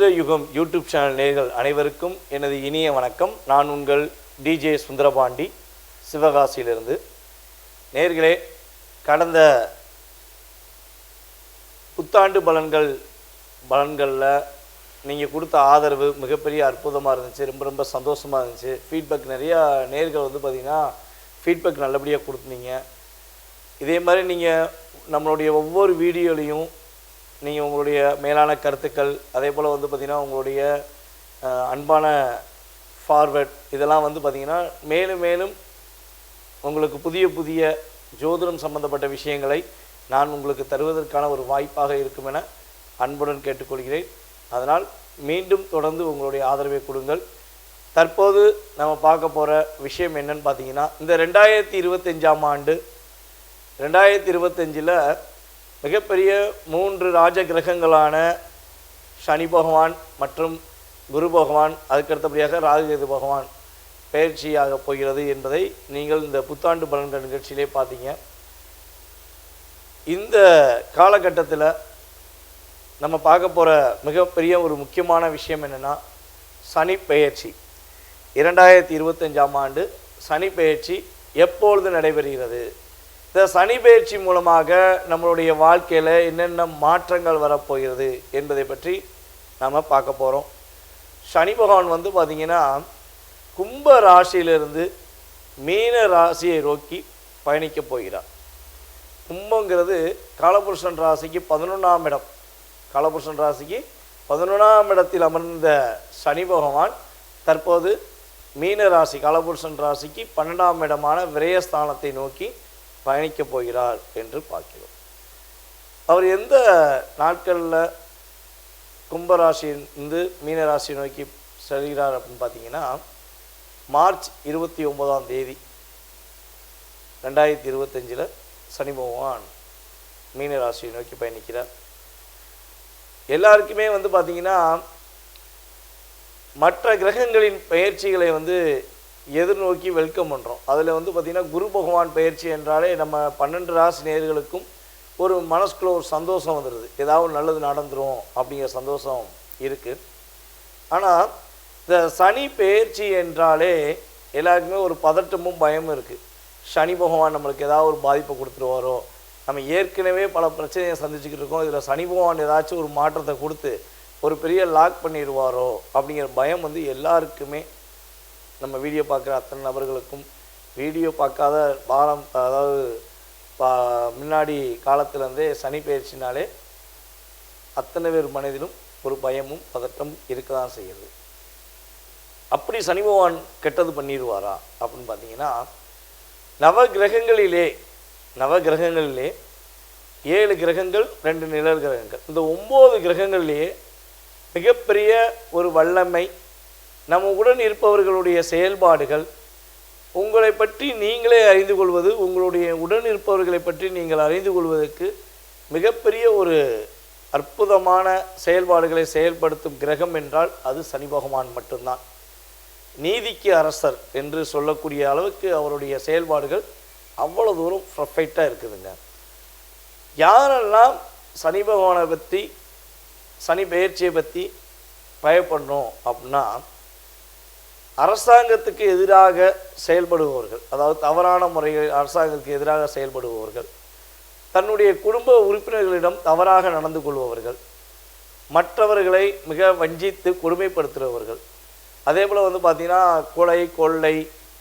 ஜோதிட யுகம் YouTube channel நேர்கள் அனைவருக்கும் எனது இனிய வணக்கம். நான் உங்கள் டிஜே சுந்தரபாண்டி சிவகாசியிலிருந்து. நேர்களே கடந்த புத்தாண்டு பலன்கள் பலன்களில் நீங்கள் கொடுத்த ஆதரவு மிகப்பெரிய அற்புதமாக இருந்துச்சு ரொம்ப ரொம்ப சந்தோஷமாக இருந்துச்சு. ஃபீட்பேக் நிறையா நேர்கள் வந்து பார்த்திங்கன்னா ஃபீட்பேக் நல்லபடியாக கொடுத்தீங்க. இதே மாதிரி நீங்கள் நம்மளுடைய ஒவ்வொரு வீடியோலையும் நீங்கள் உங்களுடைய மேலான கருத்துக்கள் அதே போல் வந்து பார்த்திங்கன்னா உங்களுடைய அன்பான ஃபார்வர்ட் இதெல்லாம் வந்து பார்த்திங்கன்னா மேலும் மேலும் உங்களுக்கு புதிய புதிய ஜோதிடம் சம்பந்தப்பட்ட விஷயங்களை நான் உங்களுக்கு தருவதற்கான ஒரு வாய்ப்பாக இருக்கும் என அன்புடன் கேட்டுக்கொள்கிறேன். அதனால் மீண்டும் தொடர்ந்து உங்களுடைய ஆதரவை கொடுங்கள். தற்போது நம்ம பார்க்க போகிற விஷயம் என்னன்னு பார்த்தீங்கன்னா இந்த ரெண்டாயிரத்தி இருபத்தஞ்சாம் ஆண்டு ரெண்டாயிரத்தி இருபத்தஞ்சில் மிகப்பெரிய மூன்று ராஜ கிரகங்களான சனி பகவான் மற்றும் குரு பகவான் அதுக்கடுத்தபடியாக ராகுகேது பகவான் பயிற்சியாக போகிறது என்பதை நீங்கள் இந்த புத்தாண்டு பலன்கள் நிகழ்ச்சியிலே பார்த்தீங்க. இந்த காலகட்டத்தில் நம்ம பார்க்க போகிற மிகப்பெரிய ஒரு முக்கியமான விஷயம் என்னென்னா சனி பெயர்ச்சி. இரண்டாயிரத்தி இருபத்தஞ்சாம் ஆண்டு சனி பெயர்ச்சி எப்பொழுது நடைபெறுகிறது? இந்த சனி பயிற்சி மூலமாக நம்மளுடைய வாழ்க்கையில் என்னென்ன மாற்றங்கள் வரப்போகிறது என்பதை பற்றி நாம் பார்க்க போகிறோம் சனி பகவான் வந்து பார்த்திங்கன்னா கும்ப ராசியிலிருந்து மீன ராசியை நோக்கி பயணிக்கப் போகிறார். கும்பங்கிறது காலபுருஷன் ராசிக்கு பதினொன்றாம் இடம். காலபுருஷன் ராசிக்கு பதினொன்றாம் இடத்தில் அமர்ந்த சனி பகவான் தற்போது மீன ராசி காலபுருஷன் ராசிக்கு பன்னெண்டாம் இடமான விரயஸ்தானத்தை நோக்கி பயணிக்கப் போகிறார் என்று பார்க்கிறோம். அவர் எந்த நாட்களில் கும்பராசியிலிருந்து மீனராசி நோக்கி செல்கிறார் அப்படின்னு பார்த்தீங்கன்னா மார்ச் இருபத்தி ஒன்பதாம் தேதி ரெண்டாயிரத்தி இருபத்தஞ்சில் சனி பகவான் மீனராசியை நோக்கி பயணிக்கிறார். எல்லாருக்குமே வந்து பார்த்திங்கன்னா மற்ற கிரகங்களின் பயிற்சிகளை வந்து எதிர்நோக்கி வெல்கம் பண்ணுறோம் அதில் வந்து பார்த்திங்கன்னா குரு பகவான் பயிற்சி என்றாலே நம்ம பன்னெண்டு ராசி நேர்களுக்கும் ஒரு மனசுக்குள்ள ஒரு சந்தோஷம் வந்துடுது ஏதாவது நல்லது நடந்துடும் அப்படிங்கிற சந்தோஷம் இருக்குது ஆனால் இந்த சனி பெயர்ச்சி என்றாலே எல்லாருக்குமே ஒரு பதட்டமும் பயமும் இருக்குது சனி பகவான் நம்மளுக்கு ஏதாவது ஒரு பாதிப்பை கொடுத்துருவாரோ? நம்ம ஏற்கனவே பல பிரச்சனையை சந்திச்சுக்கிட்டு இருக்கோம். இதில் சனி பகவான் ஏதாச்சும் ஒரு மாற்றத்தை கொடுத்து ஒரு பெரிய லாக் பண்ணிடுவாரோ? அப்படிங்கிற பயம் வந்து எல்லாருக்குமே நம்ம வீடியோ பார்க்குற அத்தனை நபர்களுக்கும் வீடியோ பார்க்காத வாரம் அதாவது பா முன்னாடி காலத்துலேருந்தே சனி பயிற்சினாலே அத்தனை பேர் மனதிலும் ஒரு பயமும் பதட்டமும் இருக்க தான் செய்யுது. அப்படி சனி பகவான் கெட்டது பண்ணிடுவாரா அப்படின்னு பார்த்தீங்கன்னா நவ கிரகங்களிலே நவ கிரகங்களிலே ஏழு கிரகங்கள் ரெண்டு நிழல் கிரகங்கள். இந்த ஒம்பது கிரகங்கள்லேயே மிகப்பெரிய ஒரு வல்லமை நம்ம உடன் இருப்பவர்களுடைய செயல்பாடுகள் உங்களை பற்றி நீங்களே அறிந்து கொள்வது உங்களுடைய உடன் இருப்பவர்களை பற்றி நீங்கள் அறிந்து கொள்வதற்கு மிகப்பெரிய ஒரு அற்புதமான செயல்பாடுகளை செயல்படுத்தும் கிரகம் என்றால் அது சனி பகவான் மட்டும்தான். நீதிக்கு அரசர் என்று சொல்லக்கூடிய அளவுக்கு அவருடைய செயல்பாடுகள் அவ்வளோ தூரம் பர்ஃபெக்டாக இருக்குதுங்க. யாரெல்லாம் சனி பகவானை பற்றி சனி பெயர்ச்சியை பற்றி பயப்படணும் அப்படின்னா அரசாங்கத்துக்கு எதிராக செயல்படுபவர்கள் அதாவது தவறான முறையில் அரசாங்கத்துக்கு எதிராக செயல்படுபவர்கள் தன்னுடைய குடும்ப உறுப்பினர்களிடம் தவறாக நடந்து கொள்பவர்கள் மற்றவர்களை மிக வஞ்சித்து கொடுமைப்படுத்துகிறவர்கள். அதே போல் வந்து பார்த்திங்கன்னா கொலை கொள்ளை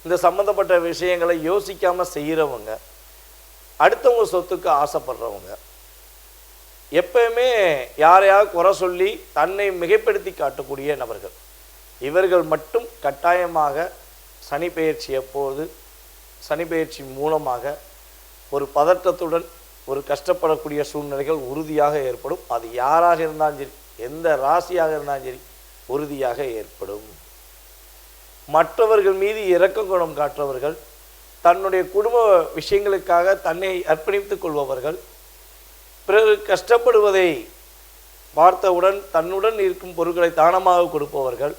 இந்த சம்மந்தப்பட்ட விஷயங்களை யோசிக்காமல் செய்கிறவங்க அடுத்தவங்க சொத்துக்கு ஆசைப்படுறவங்க. எப்பயுமே யாரையாவது குறை சொல்லி தன்னை மிகைப்படுத்தி காட்டக்கூடிய நபர்கள். இவர்கள் மட்டும் கட்டாயமாக சனி பெயர்ச்சி எப்போது? சனி பெயர்ச்சி மூலமாக ஒரு பதற்றத்துடன் ஒரு கஷ்டப்படக்கூடிய சூழ்நிலைகள் உறுதியாக ஏற்படும். அது யாராக இருந்தாலும் சரி எந்த ராசியாக இருந்தாலும் சரி உறுதியாக ஏற்படும். மற்றவர்கள் மீது இரக்க குணம் காற்றவர்கள் தன்னுடைய குடும்ப விஷயங்களுக்காக தன்னை அர்ப்பணித்துக் கொள்பவர்கள் பிறகு கஷ்டப்படுவதை பார்த்தவுடன் தன்னுடன் இருக்கும் பொருட்களை தானமாக கொடுப்பவர்கள்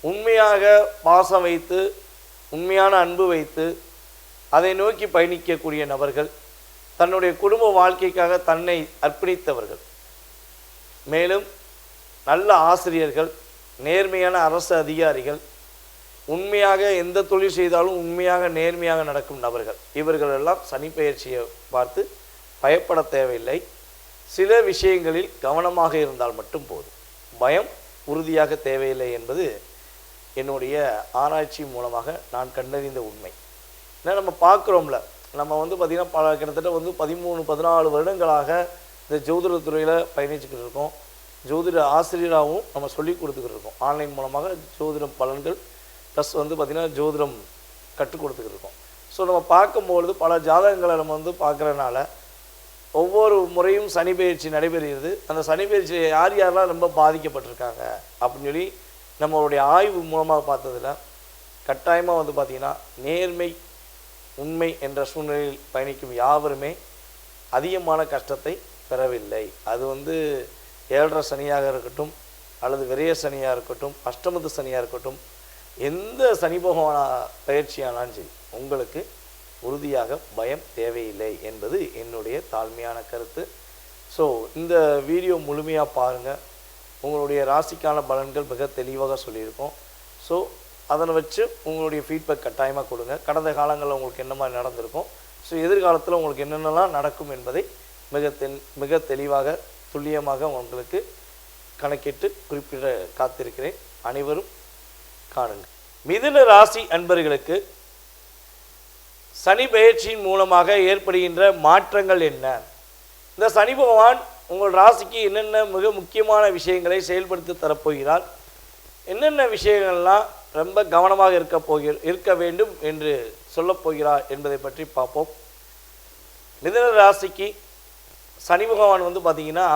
உண்மையாக பாசம் வைத்து உண்மையான அன்பு வைத்து அதை நோக்கி பயணிக்கக்கூடிய நபர்கள் தன்னுடைய குடும்ப வாழ்க்கைக்காக தன்னை அர்ப்பணித்தவர்கள். மேலும் நல்ல ஆசிரியர்கள் நேர்மையான அரசு அதிகாரிகள் உண்மையாக எந்த தொழில் செய்தாலும் உண்மையாக நேர்மையாக நடக்கும் நபர்கள். இவர்கள் எல்லாம் சனி பார்த்து பயப்பட தேவையில்லை. சில விஷயங்களில் கவனமாக இருந்தால் மட்டும் போதும். பயம் உறுதியாக தேவையில்லை என்பது என்னுடைய ஆராய்ச்சி மூலமாக நான் கண்டறிந்த உண்மை. ஏன்னா நம்ம பார்க்குறோம்ல நம்ம வந்து பார்த்திங்கன்னா பல கிட்டத்தட்ட வந்து பதிமூணு பதினாலு வருடங்களாக இந்த ஜோதிட துறையில் பயணிச்சுக்கிட்டு இருக்கோம். ஜோதிட ஆசிரியராகவும் நம்ம சொல்லி கொடுத்துக்கிட்டு இருக்கோம். ஆன்லைன் மூலமாக ஜோதிடம் பலன்கள் ப்ளஸ் வந்து பார்த்திங்கன்னா ஜோதிடம் கற்றுக் கொடுத்துக்கிட்டு இருக்கோம். ஸோ நம்ம பார்க்கும்பொழுது பல ஜாதகங்களை நம்ம வந்து பார்க்குறனால ஒவ்வொரு முறையும் சனி பயிற்சி நடைபெறுகிறது. அந்த சனி பயிற்சியை யார் யாரெல்லாம் ரொம்ப பாதிக்கப்பட்டிருக்காங்க அப்படின்னு சொல்லி நம்மளுடைய ஆய்வு மூலமாக பார்த்ததுல கட்டாயமாக வந்து பார்த்திங்கன்னா நேர்மை உண்மை என்ற சூழ்நிலையில் பயணிக்கும் யாவருமே அதிகமான கஷ்டத்தை பெறவில்லை. அது வந்து ஏழரை சனியாக இருக்கட்டும் அல்லது விரைய சனியாக இருக்கட்டும் அஷ்டமத்து சனியாக இருக்கட்டும் எந்த சனி பகவான பயிற்சியானாலும் சரி உங்களுக்கு உறுதியாக பயம் தேவையில்லை என்பது என்னுடைய தாழ்மையான கருத்து. ஸோ இந்த வீடியோ முழுமையாக பாருங்கள் உங்களுடைய ராசிக்கான பலன்கள் மிக தெளிவாக சொல்லியிருக்கோம். ஸோ அதனை வச்சு உங்களுடைய ஃபீட்பேக் கட்டாயமாக கொடுங்க. கடந்த காலங்களில் உங்களுக்கு என்ன மாதிரி நடந்திருக்கும்? ஸோ எதிர்காலத்தில் உங்களுக்கு என்னென்னலாம் நடக்கும் என்பதை மிக தென் மிக தெளிவாக துல்லியமாக உங்களுக்கு கணக்கிட்டு குறிப்பிட காத்திருக்கிறேன். அனைவரும் காணுங்கள் மிதுன ராசி அன்பர்களுக்கு சனி பெயர்ச்சியின் மூலமாக ஏற்படுகின்ற மாற்றங்கள் என்ன? இந்த சனி பகவான் உங்கள் ராசிக்கு என்னென்ன மிக முக்கியமான விஷயங்களை செயல்படுத்தி தரப்போகிறார்? என்னென்ன விஷயங்கள்லாம் ரொம்ப கவனமாக இருக்க போகிற இருக்க வேண்டும் என்று சொல்லப்போகிறார் என்பதை பற்றி பார்ப்போம். மிதன ராசிக்கு சனி பகவான் வந்து பார்த்தீங்கன்னா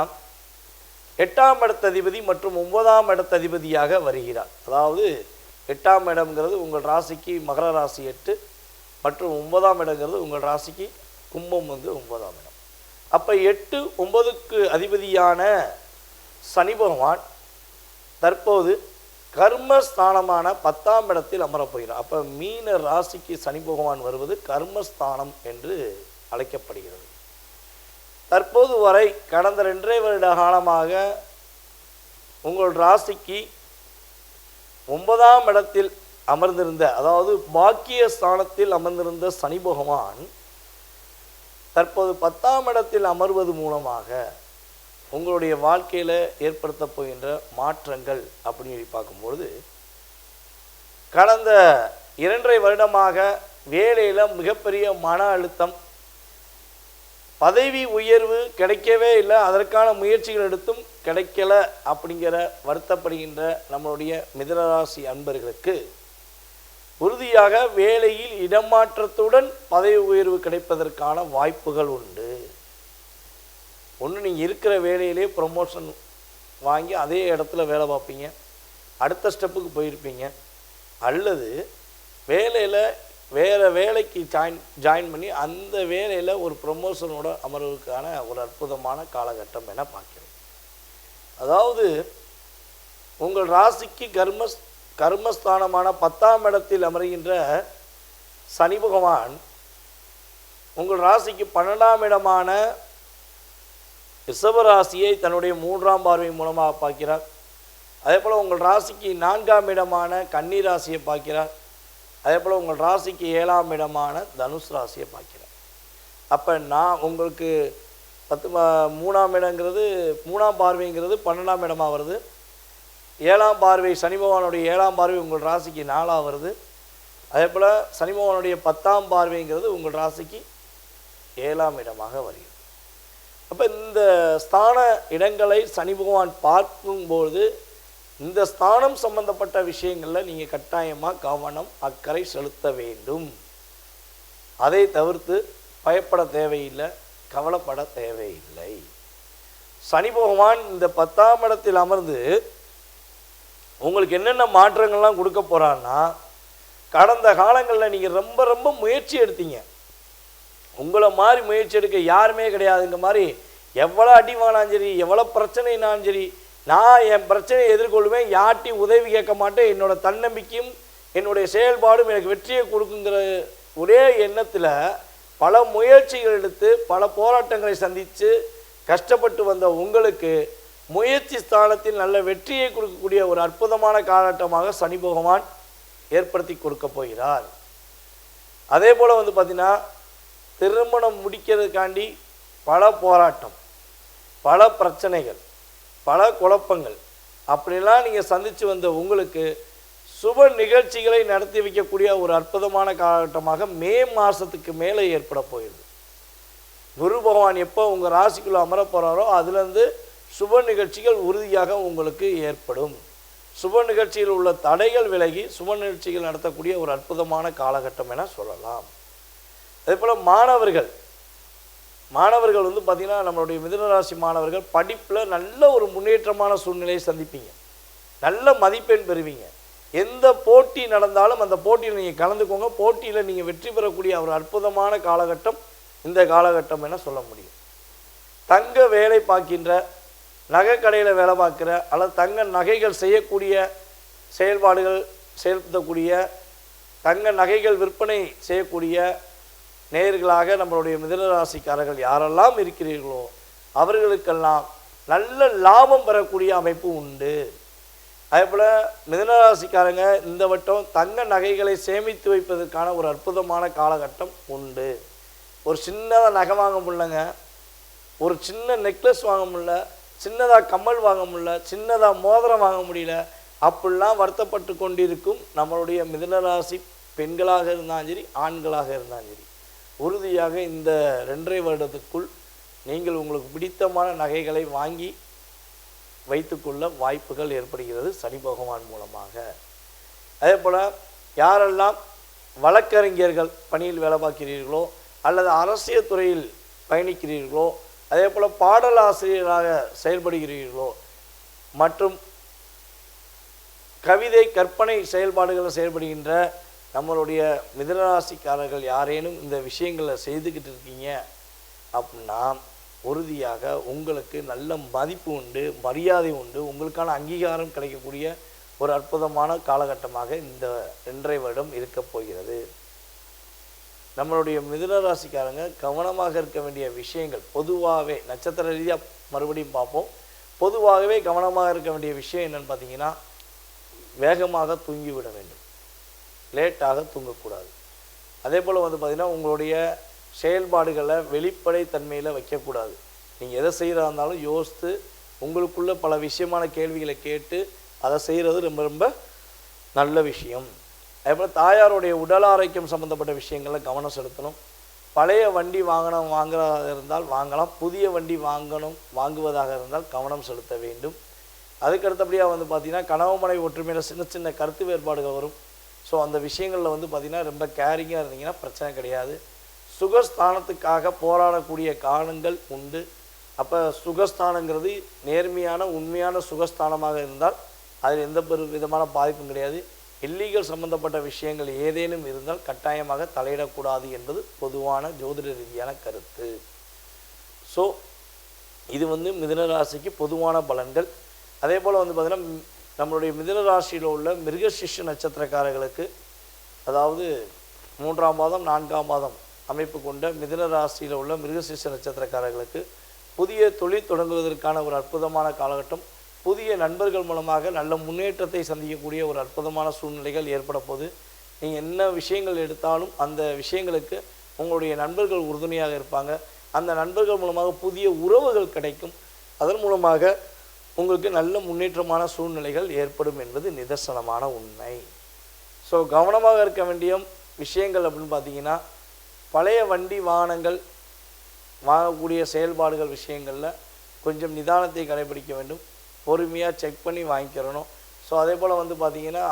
எட்டாம் இடத்ததிபதி மற்றும் ஒன்பதாம் இடத்ததிபதியாக வருகிறார். அதாவது எட்டாம் இடம்ங்கிறது உங்கள் ராசிக்கு மகர ராசி எட்டு மற்றும் ஒன்பதாம் இடங்கிறது உங்கள் ராசிக்கு கும்பம் வந்து ஒன்பதாம் இடம். அப்போ எட்டு ஒன்பதுக்கு அதிபதியான சனி பகவான் தற்போது கர்மஸ்தானமான பத்தாம் இடத்தில் அமரப்போகிறார் அப்போ மீன ராசிக்கு சனி பகவான் வருவது கர்மஸ்தானம் என்று அழைக்கப்படுகிறது. தற்போது வரை கடந்த ரெண்டரை வருட காலமாக உங்கள் ராசிக்கு ஒன்பதாம் இடத்தில் அமர்ந்திருந்த அதாவது பாக்கிய ஸ்தானத்தில் அமர்ந்திருந்த சனி பகவான் தற்போது பத்தாம் இடத்தில் அமர்வது மூலமாக உங்களுடைய வாழ்க்கையில் ஏற்படுத்த போகின்ற மாற்றங்கள் அப்படின்னு சொல்லி பார்க்கும்பொழுது கடந்த இரண்டரை வருடமாக வேலையில் மிகப்பெரிய மன அழுத்தம் பதவி உயர்வு கிடைக்கவே இல்லை அதற்கான முயற்சிகள் எடுத்தும் கிடைக்கல அப்படிங்கிற வருத்தப்படுகின்ற நம்மளுடைய மிதனராசி அன்பர்களுக்கு உறுதியாக வேலையில் இடமாற்றத்துடன் பதவி உயர்வு கிடைப்பதற்கான வாய்ப்புகள் உண்டு. ஒன்று நீங்கள் இருக்கிற வேலையிலே ப்ரொமோஷன் வாங்கி அதே இடத்துல வேலை பார்ப்பீங்க. அடுத்த ஸ்டெப்புக்கு போயிருப்பீங்க. அல்லது வேலையில் வேறு வேலைக்கு ஜாயின் ஜாயின் பண்ணி அந்த வேலையில் ஒரு ப்ரொமோஷனோட அமர்வுக்கான ஒரு அற்புதமான காலகட்டம் என பார்க்கிறோம். அதாவது உங்கள் ராசிக்கு கர்மஸ் கர்மஸ்தானமான பத்தாம் இடத்தில் அமர்கின்ற சனி பகவான் உங்கள் ராசிக்கு பன்னெண்டாம் இடமான ரிஷபராசியை தன்னுடைய மூன்றாம் பார்வை மூலமாக பார்க்கிறார். அதே போல் உங்கள் ராசிக்கு நான்காம் இடமான கன்னி ராசியை பார்க்கிறார். அதே போல் உங்கள் ராசிக்கு ஏழாம் இடமான தனுஷ் ராசியை பார்க்கிறார். அப்போ நான் உங்களுக்கு பத்து மூணாம் இடங்கிறது மூணாம் பார்வைங்கிறது பன்னெண்டாம் இடமாக வருது. ஏழாம் பார்வை சனி பகவானுடைய ஏழாம் பார்வை உங்கள் ராசிக்கு நாலாக வருது. அதே போல் சனி பகவானுடைய பத்தாம் பார்வைங்கிறது உங்கள் ராசிக்கு ஏழாம் இடமாக வருகிறது. அப்போ இந்த ஸ்தான இடங்களை சனி பகவான் பார்க்கும்போது இந்த ஸ்தானம் சம்பந்தப்பட்ட விஷயங்களில் நீங்கள் கட்டாயமாக கவனம் அக்கறை செலுத்த வேண்டும். அதை தவிர்த்து பயப்பட தேவையில்லை கவலைப்பட தேவையில்லை. சனி பகவான் இந்த பத்தாம் இடத்தில் அமர்ந்து உங்களுக்கு என்னென்ன மாற்றங்கள்லாம் கொடுக்க போகிறான்னா கடந்த காலங்களில் நீங்கள் ரொம்ப ரொம்ப முயற்சி எடுத்தீங்க. உங்களை மாதிரி முயற்சி எடுக்க யாருமே கிடையாதுங்க மாதிரி எவ்வளோ அடி வாங்கினாலும் சரி எவ்வளோ பிரச்சனைனாலும் சரி நான் என் பிரச்சனையை எதிர்கொள்வேன் யார்ட்டையும் உதவி கேட்க மாட்டேன் என்னோட தன்னம்பிக்கையும் என்னுடைய செயல்பாடும் எனக்கு வெற்றியை கொடுக்குங்கிற ஒரே எண்ணத்தில் பல முயற்சிகள் எடுத்து பல போராட்டங்களை சந்தித்து கஷ்டப்பட்டு வந்த உங்களுக்கு முயற்சி ஸ்தானத்தில் நல்ல வெற்றியை கொடுக்கக்கூடிய ஒரு அற்புதமான காலகட்டமாக சனி பகவான் ஏற்படுத்தி கொடுக்க போகிறார். அதே போல் வந்து பார்த்தீங்கன்னா திருமணம் முடிக்கிறதுக்காண்டி பல போராட்டம் பல பிரச்சனைகள் பல குழப்பங்கள் அப்படிலாம் நீங்கள் சந்தித்து வந்த உங்களுக்கு சுப நிகழ்ச்சிகளை நடத்தி வைக்கக்கூடிய ஒரு அற்புதமான காலகட்டமாக மே மாதத்துக்கு மேலே ஏற்பட போயிடுது குரு பகவான் எப்போ உங்கள் ராசிக்குள்ளே அமர போகிறாரோ அதுலேருந்து சுப நிகழ்ச்சிகள் உறுதியாக உங்களுக்கு ஏற்படும். சுப நிகழ்ச்சியில் உள்ள தடைகள் விலகி சுப நிகழ்ச்சிகள் நடத்தக்கூடிய ஒரு அற்புதமான காலகட்டம் என சொல்லலாம். அதே போல் மாணவர்கள் மாணவர்கள் வந்து பார்த்திங்கன்னா நம்மளுடைய மிதனராசி மாணவர்கள் படிப்பில் நல்ல ஒரு முன்னேற்றமான சூழ்நிலையை சந்திப்பீங்க. நல்ல மதிப்பெண் பெறுவீங்க. எந்த போட்டி நடந்தாலும் அந்த போட்டியில் நீங்கள் கலந்துக்கோங்க. போட்டியில் நீங்கள் வெற்றி பெறக்கூடிய ஒரு அற்புதமான காலகட்டம் இந்த காலகட்டம் என சொல்ல முடியும். தங்க வேலை பார்க்கின்ற நகை கடையில் வேலை பார்க்குற அல்லது தங்க நகைகள் செய்யக்கூடிய செயல்பாடுகள் செயல்படுத்தக்கூடிய தங்க நகைகள் விற்பனை செய்யக்கூடிய நேர்களாக நம்மளுடைய மிதனராசிக்காரர்கள் யாரெல்லாம் இருக்கிறீர்களோ அவர்களுக்கெல்லாம் நல்ல லாபம் பெறக்கூடிய அமைப்பு உண்டு. அதே போல் மிதனராசிக்காரங்க இந்த வட்டம் தங்க நகைகளை சேமித்து வைப்பதற்கான ஒரு அற்புதமான காலகட்டம் உண்டு. ஒரு சின்னதாக நகை வாங்க முடியலங்க ஒரு சின்ன நெக்லஸ் வாங்க முடியல சின்னதாக கம்மல் வாங்க முடியல சின்னதாக மோதிரம் வாங்க முடியல அப்படிலாம் வருத்தப்பட்டு கொண்டிருக்கும் நம்மளுடைய மிதனராசி பெண்களாக இருந்தாலும் சரி ஆண்களாக இருந்தாலும் சரி. உறுதியாக இந்த ரெண்டரை வருடத்துக்குள் நீங்கள் உங்களுக்கு பிடித்தமான நகைகளை வாங்கி வைத்துக்கொள்ள வாய்ப்புகள் ஏற்படுகிறது சனி பகவான் மூலமாக. அதே போல் யாரெல்லாம் வழக்கறிஞர்கள் பணியில் வேலை பார்க்கிறீர்களோ அல்லது அரசியல் துறையில் பயணிக்கிறீர்களோ அதே போல் பாடலாசிரியராக செயல்படுகிறீர்களோ மற்றும் கவிதை கற்பனை செயல்பாடுகளில் செயல்படுகின்ற நம்மளுடைய மிதனராசிக்காரர்கள் யாரேனும் இந்த விஷயங்களை செய்துக்கிட்டு இருக்கீங்க அப்படின்னா உறுதியாக உங்களுக்கு நல்ல மதிப்பு உண்டு மரியாதை உண்டு உங்களுக்கான அங்கீகாரம் கிடைக்கக்கூடிய ஒரு அற்புதமான காலகட்டமாக இந்த ரெண்டரை வருடம் இருக்கப் போகிறது. நம்மளுடைய மிதுன ராசிக்காரங்க கவனமாக இருக்க வேண்டிய விஷயங்கள் பொதுவாகவே நட்சத்திர ரீதியாக மறுபடியும் பார்ப்போம். பொதுவாகவே கவனமாக இருக்க வேண்டிய விஷயம் என்னென்னு பார்த்தீங்கன்னா வேகமாக தூங்கிவிட வேண்டும். லேட்டாக தூங்கக்கூடாது. அதே போல் வந்து பார்த்திங்கன்னா உங்களுடைய செயல்பாடுகளை வெளிப்படை தன்மையில் வைக்கக்கூடாது. நீங்கள் எதை செய்கிறதா இருந்தாலும் யோசித்து உங்களுக்குள்ள பல விஷயமான கேள்விகளை கேட்டு அதை செய்கிறது ரொம்ப ரொம்ப நல்ல விஷயம். அதே போல் தாயாருடைய உடல் ஆரோக்கியம் சம்மந்தப்பட்ட விஷயங்களில் கவனம் செலுத்தணும். பழைய வண்டி வாங்கணும் வாங்குறதாக இருந்தால் வாங்கலாம். புதிய வண்டி வாங்கணும் வாங்குவதாக இருந்தால் கவனம் செலுத்த வேண்டும். அதுக்கு அடுத்தபடியாக வந்து பார்த்திங்கன்னா கனவு மனை ஒற்றுமையில் சின்ன சின்ன கருத்து வேறுபாடுகள் வரும். ஸோ அந்த விஷயங்களில் வந்து பார்த்திங்கன்னா ரொம்ப கேரிங்காக இருந்தீங்கன்னா பிரச்சனை கிடையாது. சுகஸ்தானத்துக்காக போராடக்கூடிய காரணங்கள் உண்டு. அப்போ சுகஸ்தானங்கிறது நேர்மையான உண்மையான சுகஸ்தானமாக இருந்தால் அதில் எந்த பெரு விதமான பாதிப்பும் கிடையாது. இல்லீகல் சம்பந்தப்பட்ட விஷயங்கள் ஏதேனும் இருந்தால் கட்டாயமாக தலையிடக்கூடாது என்பது பொதுவான ஜோதிட ரீதியான கருத்து. ஸோ இது வந்து மிதுன ராசிக்கு பொதுவான பலன்கள். அதே போல் வந்து பார்த்திங்கன்னா நம்மளுடைய மிதுன ராசியில் உள்ள மிருகசிஷ்ய நட்சத்திரக்காரர்களுக்கு அதாவது மூன்றாம் மாதம் நான்காம் மாதம் அமைப்பு கொண்ட மிதுன ராசியில் உள்ள மிருகசிஷ்ய நட்சத்திரக்காரர்களுக்கு புதிய தொழில் தொடங்குவதற்கான ஒரு அற்புதமான காலகட்டம் புதிய நண்பர்கள் மூலமாக நல்ல முன்னேற்றத்தை சந்திக்கக்கூடிய ஒரு அற்புதமான சூழ்நிலைகள் ஏற்பட போது நீங்கள் என்ன விஷயங்கள் எடுத்தாலும் அந்த விஷயங்களுக்கு உங்களுடைய நண்பர்கள் உறுதுணையாக இருப்பாங்க. அந்த நண்பர்கள் மூலமாக புதிய உறவுகள் கிடைக்கும். அதன் மூலமாக உங்களுக்கு நல்ல முன்னேற்றமான சூழ்நிலைகள் ஏற்படும் என்பது நிதர்சனமான உண்மை. ஸோ கவனமாக இருக்க வேண்டிய விஷயங்கள் அப்படின்னு பார்த்தீங்கன்னா பழைய வண்டி வாகனங்கள் வாங்கக்கூடிய செயல்பாடுகள் விஷயங்களில் கொஞ்சம் நிதானத்தை கடைபிடிக்க வேண்டும். பொறுமையாக செக் பண்ணி வாங்கிக்கிறணும். ஸோ அதே போல் வந்து பார்த்தீங்கன்னா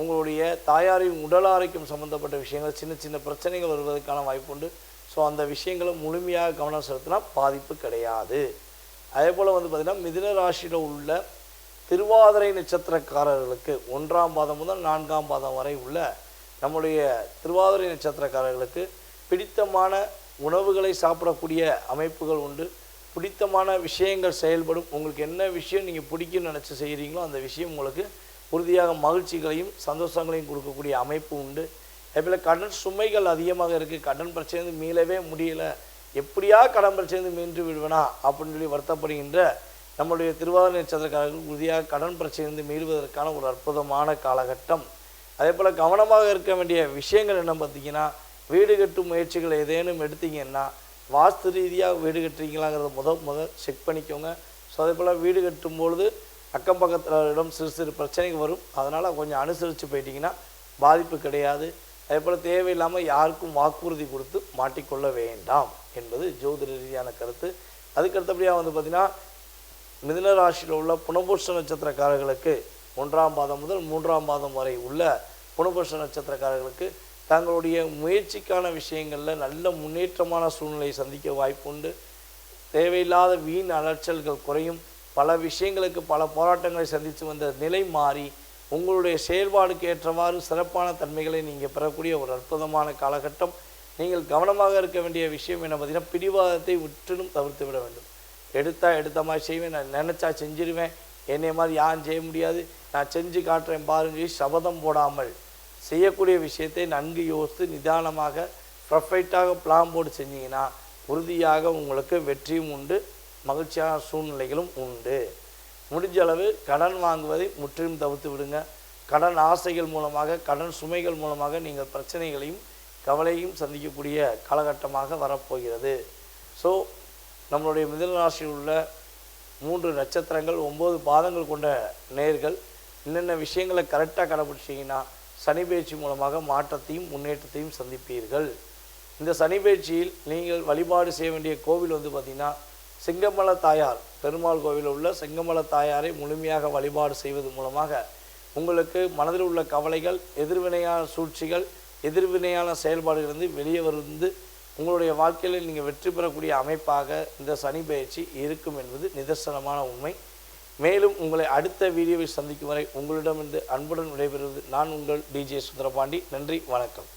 உங்களுடைய தாயாரின் உடல் ஆரோக்கியம் சம்மந்தப்பட்ட விஷயங்கள் சின்ன சின்ன பிரச்சனைகள் வருவதற்கான வாய்ப்பு உண்டு. ஸோ அந்த விஷயங்களை முழுமையாக கவனம் செலுத்தினா பாதிப்பு கிடையாது. அதே போல் வந்து பார்த்திங்கன்னா மிதுன ராசியில் உள்ள திருவாதிரை நட்சத்திரக்காரர்களுக்கு ஒன்றாம் பாதம் முதல் நான்காம் பாதம் வரை உள்ள நம்முடைய திருவாதிரை நட்சத்திரக்காரர்களுக்கு பிடித்தமான உணவுகளை சாப்பிடக்கூடிய அமைப்புகள் உண்டு. பிடித்தமான விஷயங்கள் செயல்படும் உங்களுக்கு என்ன விஷயம் நீங்கள் பிடிக்கும்னு நினச்சி செய்கிறீங்களோ அந்த விஷயம் உங்களுக்கு உறுதியாக மகிழ்ச்சிகளையும் சந்தோஷங்களையும் கொடுக்கக்கூடிய அமைப்பு உண்டு. அதேபோல் கடன் சுமைகள் அதிகமாக இருக்குது கடன் பிரச்சனை மீளவே முடியல. எப்படியா கடன் பிரச்சனை மீண்டு விடுவேனா அப்படின்னு சொல்லி வருத்தப்படுகின்ற நம்முடைய திருவாரூர் நட்சத்திரக்காரர்கள் உறுதியாக கடன் பிரச்சனை மீள்வதற்கான ஒரு அற்புதமான காலகட்டம். அதே போல் கவனமாக இருக்க வேண்டிய விஷயங்கள் என்ன பார்த்தீங்கன்னா வீடு கட்டும் முயற்சிகள் ஏதேனும் எடுத்தீங்கன்னா வாஸ்து ரீதியாக வீடு கட்டுறீங்களாங்கிறத முத முத செக் பண்ணிக்கோங்க. ஸோ அதே போல் வீடு கட்டும் பொழுது அக்கம் பக்கத்தினரிடம் சிறு சிறு பிரச்சனைகள் வரும். அதனால் கொஞ்சம் அனுசரித்து போயிட்டிங்கன்னா பாதிப்பு கிடையாது. அதே போல் தேவையில்லாமல் யாருக்கும் வாக்குறுதி கொடுத்து மாட்டிக்கொள்ள வேண்டாம் என்பது ஜோதிட ரீதியான கருத்து. அதுக்கு அடுத்தபடியாக வந்து பார்த்திங்கன்னா மிதுன ராசியில் உள்ள புனபூஷ நட்சத்திரக்காரர்களுக்கு ஒன்றாம் பாதம் முதல் மூன்றாம் பாதம் வரை உள்ள புனபூஷ நட்சத்திரக்காரர்களுக்கு தங்களுடைய முயற்சிக்கான விஷயங்களில் நல்ல முன்னேற்றமான சூழ்நிலையை சந்திக்க வாய்ப்புண்டு. தேவையில்லாத வீண் அலைச்சல்கள் குறையும். பல விஷயங்களுக்கு பல போராட்டங்களை சந்தித்து வந்த நிலை மாறி உங்களுடைய செயல்பாடுக்கு ஏற்றவாறு சிறப்பான தன்மைகளை நீங்கள் பெறக்கூடிய ஒரு அற்புதமான காலகட்டம். நீங்கள் கவனமாக இருக்க வேண்டிய விஷயம் என்ன பார்த்தீங்கன்னா பிடிவாதத்தை முற்றிலும் தவிர்த்து விட வேண்டும். எடுத்தா எடுத்த மாதிரி செய்வேன் நான் நினச்சா செஞ்சிருவேன். என்னை மாதிரி யாரும் செய்ய முடியாது. நான் செஞ்சு காட்டுறேன் பாருங்க சபதம் போடாமல். செய்யக்கூடிய விஷயத்தை நன்கு யோசித்து நிதானமாக பர்ஃபெக்டாக பிளான் போட்டு செஞ்சீங்கன்னா உறுதியாக உங்களுக்கு வெற்றியும் உண்டு மகிழ்ச்சியான சூழ்நிலைகளும் உண்டு. முடிஞ்ச அளவு கடன் வாங்குவதை முற்றிலும் தவிர்த்து விடுங்க. கடன் ஆசைகள் மூலமாக கடன் சுமைகள் மூலமாக நீங்கள் பிரச்சனைகளையும் கவலையும் சந்திக்கக்கூடிய காலகட்டமாக வரப்போகிறது. ஸோ நம்மளுடைய மிதனராசியில் உள்ள மூன்று நட்சத்திரங்கள் ஒம்பது பாதங்கள் கொண்ட நேர்கள் என்னென்ன விஷயங்களை கரெக்டாக கடைபிடிச்சிங்கன்னா சனி பயிற்சி மூலமாக மாற்றத்தையும் முன்னேற்றத்தையும் சந்திப்பீர்கள். இந்த சனி பயிற்சியில் நீங்கள் வழிபாடு செய்ய வேண்டிய கோவில் வந்து பார்த்திங்கன்னா சிங்கமல தாயார் பெருமாள் கோவிலில் உள்ள சிங்கமல தாயாரை முழுமையாக வழிபாடு செய்வது மூலமாக உங்களுக்கு மனதில் உள்ள கவலைகள் எதிர்வினையான சூழ்ச்சிகள் எதிர்வினையான செயல்பாடுகளிலிருந்து வெளியே வந்து உங்களுடைய வாழ்க்கையில் நீங்கள் வெற்றி பெறக்கூடிய அமைப்பாக இந்த சனி பயிற்சி இருக்கும் என்பது நிதர்சனமான உண்மை. மேலும் உங்களை அடுத்த வீடியோவில் சந்திக்கும் வரை உங்களிடமிருந்து அன்புடன் விடைபெறுவது நான் உங்கள் டிஜே சுந்தரபாண்டி. நன்றி வணக்கம்.